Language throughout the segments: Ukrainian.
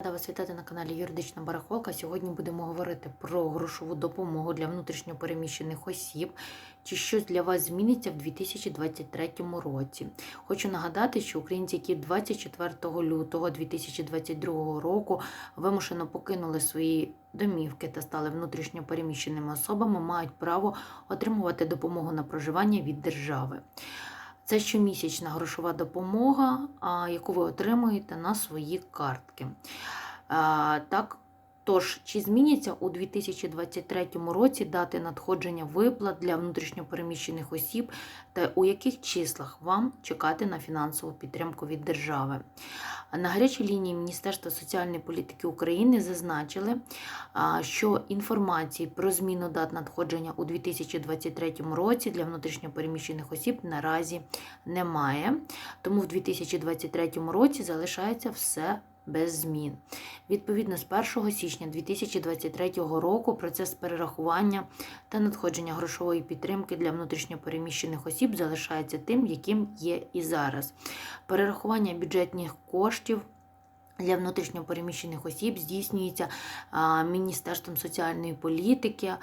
Рада вас вітати на каналі Юридична Барахолка. Сьогодні будемо говорити про грошову допомогу для внутрішньопереміщених осіб, чи щось для вас зміниться в 2023 році. Хочу нагадати, що українці, які 24 лютого 2022 року вимушено покинули свої домівки та стали внутрішньопереміщеними особами, мають право отримувати допомогу на проживання від держави. Це щомісячна грошова допомога, яку ви отримуєте на свої картки. Так, тож, чи зміняться у 2023 році дати надходження виплат для внутрішньопереміщених осіб та у яких числах вам чекати на фінансову підтримку від держави? На гарячій лінії Міністерства соціальної політики України зазначили, що інформації про зміну дат надходження у 2023 році для внутрішньопереміщених осіб наразі немає. Тому в 2023 році залишається все без змін. Відповідно, з 1 січня 2023 року процес перерахування та надходження грошової підтримки для внутрішньопереміщених осіб залишається тим, яким є і зараз. Перерахування бюджетних коштів. Для внутрішньопереміщених осіб здійснюється Міністерством соціальної політики,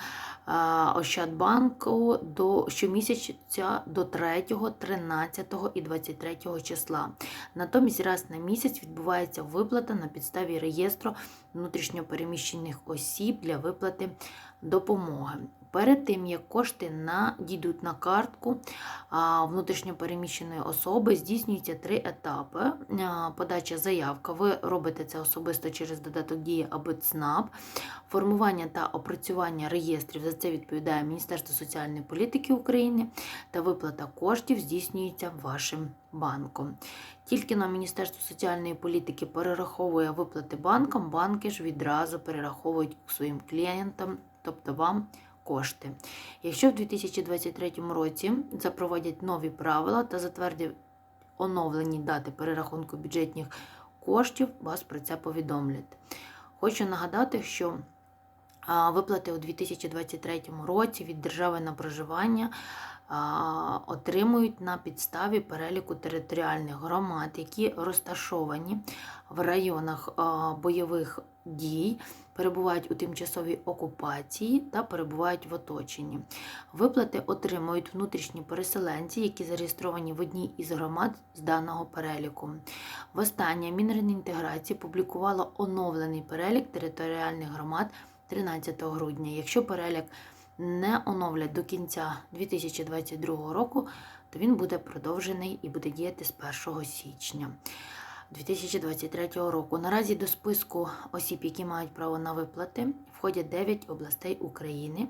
Ощадбанку до щомісяця до 3, 13 і 23 числа. Натомість раз на місяць відбувається виплата на підставі реєстру внутрішньопереміщених осіб для виплати допомоги. Перед тим, як кошти надійдуть на картку внутрішньопереміщеної особи, здійснюється три етапи. Подача заявка. Ви робите це особисто через додаток дії або ЦНАП. Формування та опрацювання реєстрів за це відповідає Міністерство соціальної політики України та виплата коштів здійснюється вашим банком. Тільки на Міністерство соціальної політики перераховує виплати банкам, банки ж відразу перераховують своїм клієнтам, тобто вам кошти. Якщо в 2023 році запровадять нові правила та затвердять оновлені дати перерахунку бюджетних коштів, вас про це повідомлять. Хочу нагадати, що виплати у 2023 році від держави на проживання отримують на підставі переліку територіальних громад, які розташовані в районах бойових дій, перебувають у тимчасовій окупації та перебувають в оточенні. Виплати отримують внутрішні переселенці, які зареєстровані в одній із громад з даного переліку. Востаннє Мінренінтеграції публікувало оновлений перелік територіальних громад 13 грудня. Якщо перелік не оновлять до кінця 2022 року, то він буде продовжений і буде діяти з 1 січня. 2023 року. Наразі до списку осіб, які мають право на виплати, входять 9 областей України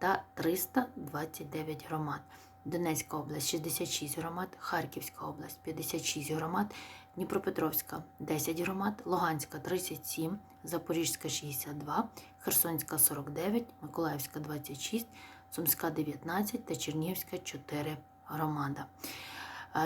та 329 громад. Донецька область 66 громад, Харківська область 56 громад, Дніпропетровська 10 громад, Луганська 37, Запорізька 62, Херсонська 49, Миколаївська 26, Сумська 19 та Чернігівська 4 громада.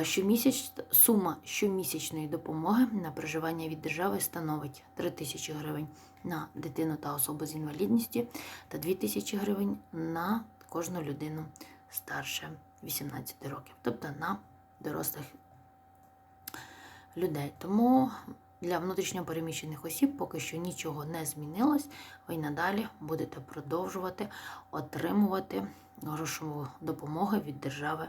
Щомісяч сума щомісячної допомоги на проживання від держави становить 3 тисячі гривень на дитину та особу з інвалідністю та 2 тисячі гривень на кожну людину старше 18 років, тобто на дорослих людей. Тому для внутрішньопереміщених осіб поки що нічого не змінилось. Ви й надалі будете продовжувати отримувати грошову допомогу від держави